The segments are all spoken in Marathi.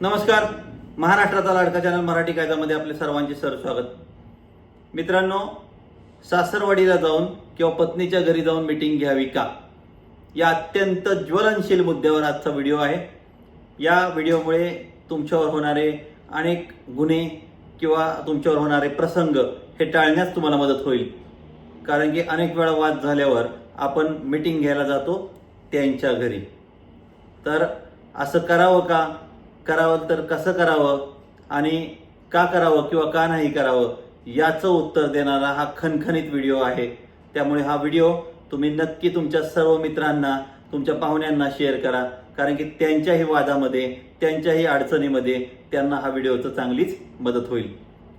नमस्कार. महाराष्ट्राचा लाडका चॅनल मराठी कायद्यामध्ये आपले सर्वांचे सर स्वागत. मित्रांनो सासरवाडीला जाऊन किंवा पत्नीच्या घरी जाऊन मिटिंग घ्यावी का? या अत्यंत ज्वलनशील मुद्द्यावर आजचा व्हिडिओ आहे. या व्हिडिओमुळे तुमच्यावर होणारे अनेक गुन्हे किंवा तुमच्यावर होणारे प्रसंग हे टाळण्यास तुम्हाला मदत होईल. कारण की अनेक वेळा वाद झाल्यावर आपण मिटिंग घ्यायला जातो त्यांच्या घरी. तर असं करावं का? करावं तर कसं करावं आणि का करावं किंवा का नाही करावं याचं उत्तर देणारा हा खणखणीत व्हिडिओ आहे. त्यामुळे हा व्हिडिओ तुम्ही नक्की तुमच्या सर्व मित्रांना तुमच्या पाहुण्यांना शेअर करा. कारण की त्यांच्याही वादामध्ये त्यांच्याही अडचणीमध्ये त्यांना हा व्हिडिओचं चांगलीच मदत होईल.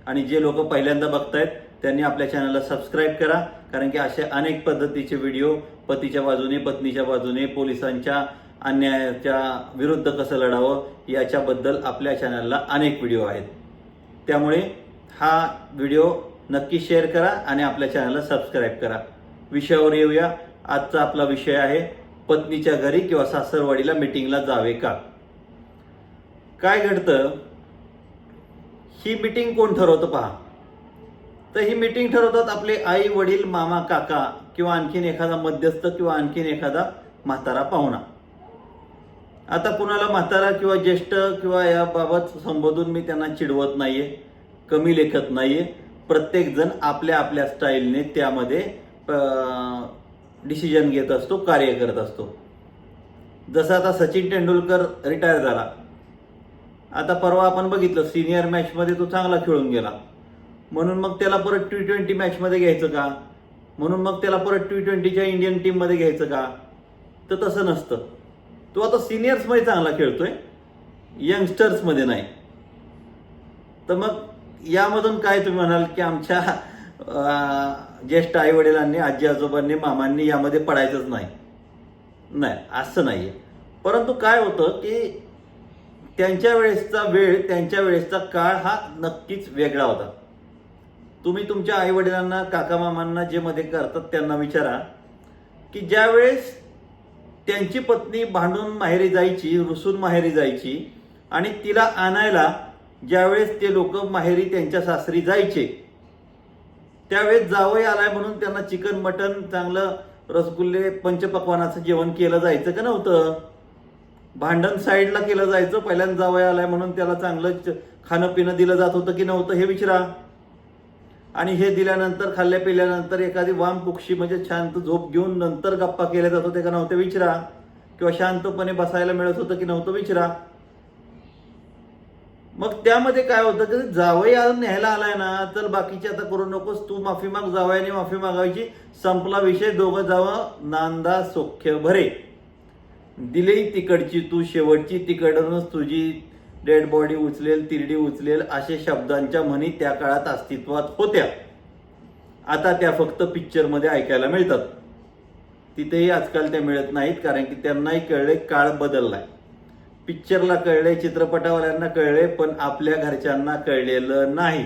आणि जे लोक पहिल्यांदा बघतायत त्यांनी आपल्या चॅनलला सबस्क्राईब करा. कारण की असे अनेक पद्धतीचे व्हिडिओ पतीच्या बाजूने पत्नीच्या बाजूने पोलिसांच्या अन्यायाच्या विरुद्ध कसं लढावं याच्याबद्दल आपल्या चॅनलला अनेक व्हिडिओ आहेत. त्यामुळे हा व्हिडिओ नक्की शेअर करा आणि आपल्या चॅनलला सबस्क्राईब करा. विषयावर येऊया. आजचा आपला विषय आहे पत्नीच्या घरी किंवा सासरवाडीला मिटिंगला जावे का? काय घडतं? ही मिटिंग कोण ठरवतं पहा. तर ही मिटिंग ठरवतात आपले आई वडील मामा काका किंवा आणखीन एखादा मध्यस्थ किंवा आणखीन एखादा म्हातारा पाहुणा. आता कुणाला म्हातारा किंवा ज्येष्ठ किंवा याबाबत संबोधून मी त्यांना चिडवत नाहीये कमी लेखत नाहीये. प्रत्येक जण आपल्या आपल्या स्टाईलने त्यामध्ये डिसिजन घेत असतो कार्य करत असतो. जसं आता सचिन तेंडुलकर रिटायर झाला. आता परवा आपण बघितलं सिनियर मॅचमध्ये तो चांगला खेळून गेला. म्हणून मग त्याला परत टी ट्वेंटी मॅचमध्ये घ्यायचं का? म्हणून मग त्याला परत टी ट्वेंटीच्या इंडियन टीममध्ये घ्यायचं का? तर तसं नसतं. तो आता सिनियर्समध्ये चांगला खेळतोय. यंगस्टर्समध्ये नाही. तर मग यामधून काय तुम्ही म्हणाल की आमच्या ज्येष्ठ आई वडिलांनी आजी आजोबांनी मामांनी यामध्ये पडायचंच नाही? नाही असं नाही आहे परंतु काय होतं की त्यांच्या वेळेसचा वेळ त्यांच्या वेळेसचा काळ हा नक्कीच वेगळा होता. तुम्ही तुमच्या आई वडिलांना काका मामांना जे मध्ये करतात त्यांना विचारा की ज्या वेळेस त्यांची पत्नी भांडून माहेरी जायची रुसून माहेरी जायची आणि तिला आणायला ज्यावेळेस ते लोक माहेरी त्यांच्या सासरी जायचे त्यावेळेस जावई आलाय म्हणून त्यांना चिकन मटन चांगलं रसगुल्ले पंचपक्वानाचं जेवण केलं जायचं का नव्हतं? भांडण साईडला केलं जायचं पहिल्यांदा जावई आलाय म्हणून त्याला चांगलं खाणं पिणं दिलं जात होतं की नव्हतं हे विचारा. आणि हे दिल्यानंतर खाल्ल्या पिल्यानंतर एखादी वाम पुक्षी म्हणजे शांत झोप घेऊन नंतर गप्पा केल्या जात होते का नव्हते विचारा. किंवा शांतपणे बसायला मिळत होतं की नव्हतं विचारा. मग त्यामध्ये काय होतं की जावई आज न्यायला आलाय ना तर बाकीचे आता करू नकोस तू माफी माग जावयाने माफी मागायची. संपला विषय दोघं जावं. नांदा सोख्य भरे. दिली तिकडची तू शेवटची तिकडूनच तुझी डेड बॉडी उचलेल तिरडी उचलेल असे शब्दांच्या म्हणी त्या काळात अस्तित्वात होत्या. आता त्या फक्त पिक्चरमध्ये ऐकायला मिळतात. तिथेही आजकाल त्या मिळत नाहीत कारण की त्यांनाही कळले काळ बदललाय. पिक्चरला कळले चित्रपटावाल्यांना कळले पण आपल्या घरच्यांना कळलेलं नाही.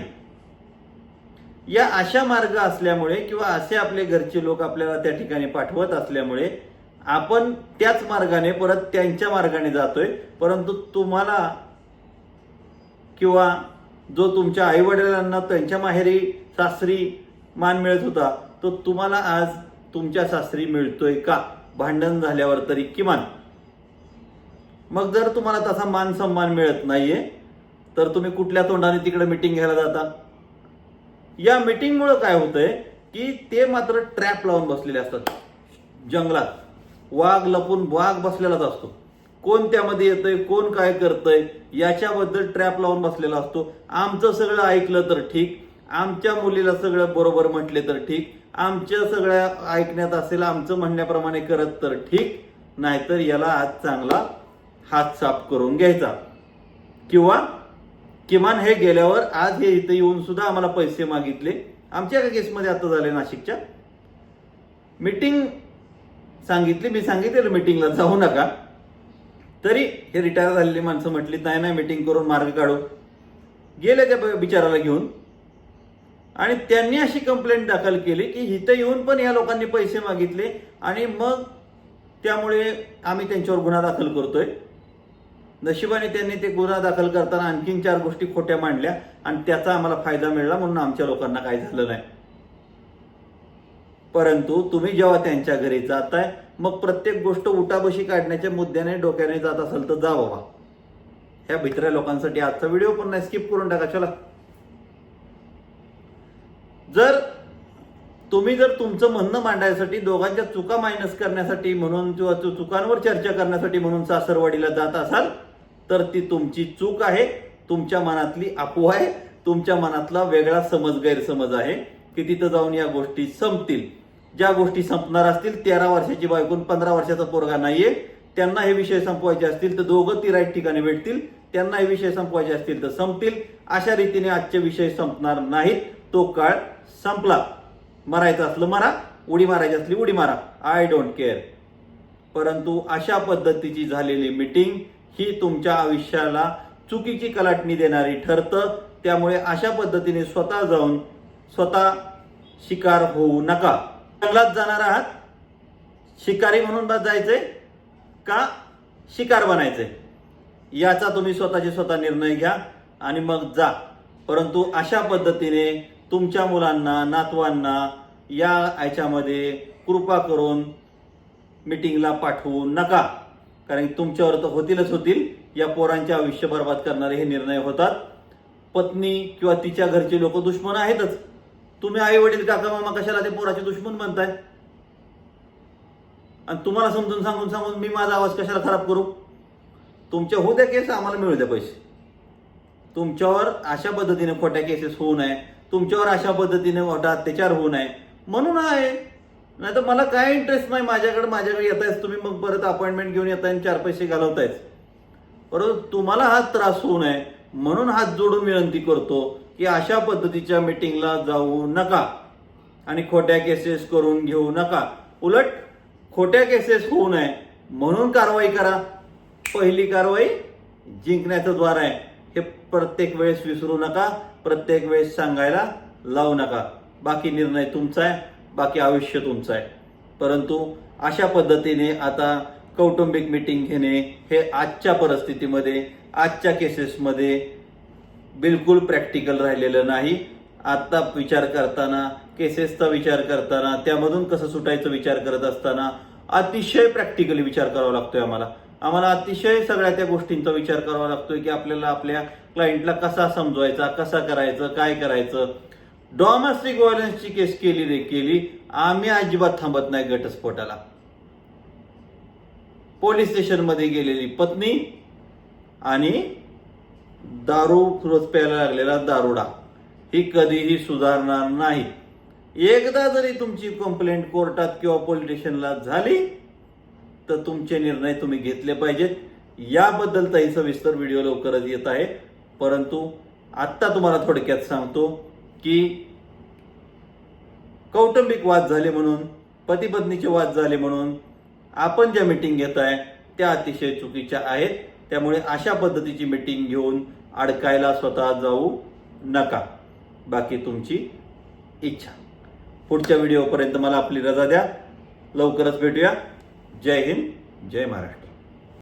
या अशा मार्ग असल्यामुळे किंवा असे आपले घरचे लोक आपल्याला त्या ठिकाणी पाठवत असल्यामुळे आपण त्याच मार्गाने परत त्यांच्या मार्गाने जातोय. परंतु तुम्हाला किंवा जो तुमच्या आई वडिलांना त्यांच्या माहेरी सासरी मान मिळत होता तो तुम्हाला आज तुमच्या सासरी मिळतोय का? भांडण झाल्यावर तरी किमान. मग जर तुम्हाला तसा मान सन्मान मिळत नाहीये तर तुम्ही कुठल्या तोंडाने तिकडे मिटिंग घ्यायला जाता? या मिटिंगमुळं काय होतंय की ते मात्र ट्रॅप लावून बसलेले असतात. जंगलात. वाघ लपून वाघ बसलेलाच असतो. कोण त्यामध्ये येतंय कोण काय करतंय याच्याबद्दल ट्रॅप लावून बसलेला असतो. आमचं सगळं ऐकलं तर ठीक. आमच्या मुलीला सगळं बरोबर म्हटले तर ठीक. आमच्या सगळ्या ऐकण्यात असेल आमचं म्हणण्याप्रमाणे करत तर ठीक. नाहीतर याला आज चांगला हात साफ करून घ्यायचा. किंवा किमान हे गेल्यावर आज हे इथं येऊन सुद्धा आम्हाला पैसे मागितले. आमच्या एका केसमध्ये आता झाले नाशिकच्या. मीटिंग सांगितली मी सांगितलेलं मीटिंगला जाऊ नका. तरी हे रिटायर झालेली माणसं म्हटली नाही नाही मीटिंग करून मार्ग काढू. गेले त्या ब- बिचाराला घेऊन. आणि त्यांनी अशी कंप्लेंट दाखल केली की इथं येऊन पण या लोकांनी पैसे मागितले आणि मग त्यामुळे आम्ही त्यांच्यावर गुन्हा दाखल करतोय. नशिबाने त्यांनी ते गुन्हा दाखल करताना आणखीन चार गोष्टी खोट्या मांडल्या आणि त्याचा आम्हाला फायदा मिळाला म्हणून आमच्या लोकांना काही झालं नाही. परंतु तुम्ही जेव्हा त्यांच्या घरी जाताय मग प्रत्येक गोष्ट उठाबशी काढण्याच्या मुद्द्याने डोक्याने जात असेल तर जा बाबा. ह्या भित्र्या लोकांसाठी आजचा व्हिडिओ पण नाही स्किप करून टाका चला. जर तुम्ही जर तुमचं म्हणणं मांडायसाठी दोघांच्या चुका मायनस करण्यासाठी म्हणून किंवा चुकांवर चर्चा करण्यासाठी म्हणून सासरवाडीला जात असाल तर ती तुमची चूक आहे तुमच्या मनातली अफवा आहे तुमच्या मनातला वेगळा समज गैरसमज आहे की तिथं जाऊन या गोष्टी संपतील. ज्या गोष्टी संपणार असतील तेरा वर्षाची बायकून पंधरा वर्षाचा पोरगा नाहीये त्यांना हे विषय संपवायचे असतील तर दोघं ती राईट ठिकाणी भेटतील त्यांना हे विषय संपवायचे असतील तर संपतील. अशा रीतीने आजचे विषय संपणार नाहीत. तो काळ संपला. मरायचं असलं मारा उडी मारायची असली उडी मारा. आय डोंट केअर परंतु अशा पद्धतीची झालेली मीटिंग ही तुमच्या आयुष्याला चुकीची कलाटणी देणारी ठरतं. त्यामुळे अशा पद्धतीने स्वतः जाऊन स्वतः शिकार होऊ नका. जंगलात जाणार आहात शिकारी म्हणून बस जायचंय का शिकार बनायचंय? याचा तुम्ही स्वतःचे स्वतः निर्णय घ्या आणि मग जा. परंतु अशा पद्धतीने तुमच्या मुलांना नातवांना या याच्यामध्ये कृपा करून मीटिंगला पाठवू नका. कारण तुमच्यावर तर होतीलच होतील. या पोरांचे आयुष्य बर्बाद करणारे हे निर्णय होतात. पत्नी किंवा तिच्या घरचे लोक दुश्मन आहेतच. तुम्ही आई वडील काका मामा कशाला ते पोराचे दुश्मन बनताय आणि तुम्हाला समजून सांगून सांगून मी माझा आवाज कशाला खराब करू? तुमच्या होऊ द्या केस आम्हाला मिळू द्या पैसे. तुमच्यावर अशा पद्धतीने खोट्या केसेस होऊ नये. तुमच्यावर अशा पद्धतीने मोठा अत्याचार होऊ नये. म्हणून आहे. नाही तर मला काय इंटरेस्ट नाही माझ्याकडे? माझ्याकडे येतायच तुम्ही मग परत अपॉइंटमेंट घेऊन येताय आणि चार पैसे घालवतायच परंतु तुम्हाला हा त्रास होऊ नये. म्हणून हात जोडून विनंती करतो. की अशा पद्धतीच्या मीटिंगला जाऊ नका. आणि खोट्या केसेस करून घेऊ नका. उलट खोट्या केसेस होऊ नये. म्हणून कारवाई करा. पहिली कारवाई जिंकण्याचं द्वार आहे. हे प्रत्येक वेळेस विसरू नका. प्रत्येक वेळेस सांगायला लावू नका. बाकी निर्णय तुमचा आहे. बाकी आयुष्य तुमचं आहे. परंतु अशा पद्धतीने आता कौटुंबिक मीटिंग घेणे हे आजच्या परिस्थितीमध्ये आजच्या केसेसमध्ये बिलकुल प्रॅक्टिकल राहिलेलं नाही. आत्ता विचार करताना केसेसचा विचार करताना त्यामधून कसं सुटायचं विचार करत असताना अतिशय प्रॅक्टिकली विचार करावा लागतोय आम्हाला. आम्हाला अतिशय सगळ्या त्या गोष्टींचा विचार करावा लागतोय की आपल्याला आपल्या क्लायंटला कसा समजवायचा कसा करायचं काय करायचं. डॉमेस्टिक व्हायलन्सची केस केली रे केली आम्ही अजिबात थांबत नाही घटस्फोटाला. पोलीस स्टेशनमध्ये गेलेली पत्नी आणि दारू रोज प्यायला लागलेला दारुडा. ही कधीही सुधारणार नाही. एकदा जरी तुमची कंप्लेंट कोर्टात किंवा पोलीस स्टेशनला झाली तर तुमचे निर्णय तुम्ही घेतले पाहिजेत. याबद्दल तरी सविस्तर व्हिडिओ लवकरच येत आहे. परंतु आत्ता तुम्हाला थोडक्यात सांगतो की कौटुंबिक वाद झाले म्हणून पती पत्नीचे वाद झाले म्हणून आपण ज्या मीटिंग घेत आहे त्या अतिशय चुकीच्या आहेत. त्यामुळे अशा पद्धतीची मीटिंग घेऊन अडकायला स्वतः जाऊ नका. बाकी तुमची इच्छा. पुढच्या व्हिडिओपर्यंत मला आपली रजा द्या. लवकरच भेटूया. जय हिंद जय महाराष्ट्र.